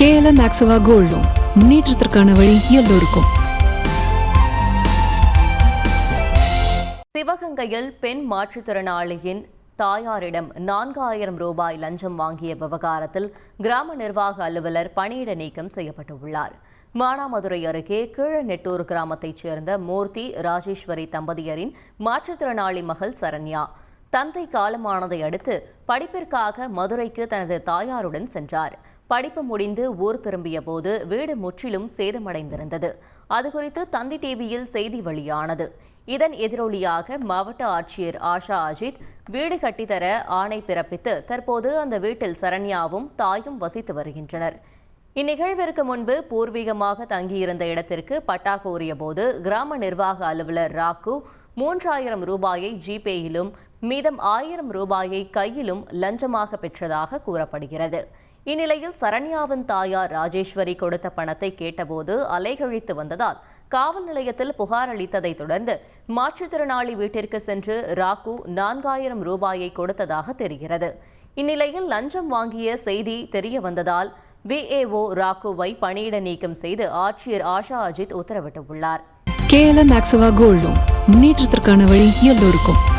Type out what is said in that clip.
KLM ஆக்சுவா gold முன்னேற்றத்திற்கான வழி எல்லோருக்கும். சிவகங்கையில் பெண் மாற்றுத்திறனாளியின் தாயாரிடம் நான்காயிரம் ரூபாய் லஞ்சம் வாங்கிய விவகாரத்தில் கிராம நிர்வாக அலுவலர் பணியிட நீக்கம் செய்யப்பட்டுள்ளார். மானாமதுரை அருகே கீழநெட்டூர் கிராமத்தைச் சேர்ந்த மூர்த்தி ராஜேஸ்வரி தம்பதியரின் மாற்றுத்திறனாளி மகள் சரண்யா. தந்தை காலமானதை அடுத்து படிப்பிற்காக மதுரைக்கு தனது தாயாருடன் சென்றார். படிப்பு முடிந்து ஊர் திரும்பிய போது வீடு முற்றிலும் சேதமடைந்திருந்தது. அது குறித்து தந்தி டிவியில் செய்தி வெளியானது. இதன் எதிரொலியாக மாவட்ட ஆட்சியர் ஆஷா அஜித் வீடு கட்டித்தர ஆணை பிறப்பித்து தற்போது அந்த வீட்டில் சரண்யாவும் தாயும் வசித்து வருகின்றனர். இந்நிகழ்விற்கு முன்பு பூர்வீகமாக தங்கியிருந்த இடத்திற்கு பட்டா கோரிய போது கிராம நிர்வாக அலுவலர் ராக்கு மூன்றாயிரம் ரூபாயை ஜிபேயிலும் மீதம் ஆயிரம் ரூபாயை கையிலும் லஞ்சமாக பெற்றதாக கூறப்படுகிறது. இந்நிலையில் சரண்யாவின் தாயார் ராஜேஸ்வரி கொடுத்த பணத்தை கேட்டபோது அலைகழித்து வந்ததால் காவல் நிலையத்தில் புகார் அளித்ததை தொடர்ந்து மாற்றுத்திறனாளி வீட்டிற்கு சென்று ராகு நான்காயிரம் ரூபாயை கொடுத்ததாக தெரிகிறது. இந்நிலையில் லஞ்சம் வாங்கிய செய்தி தெரிய வந்ததால் விஏஓ ராகுவை பணியிட நீக்கம் செய்து ஆட்சியர் ஆஷா அஜித் உத்தரவிட்டுள்ளார் கேஎல்எம் முன்னேற்றத்திற்கான வழி எல்லோருக்கும்.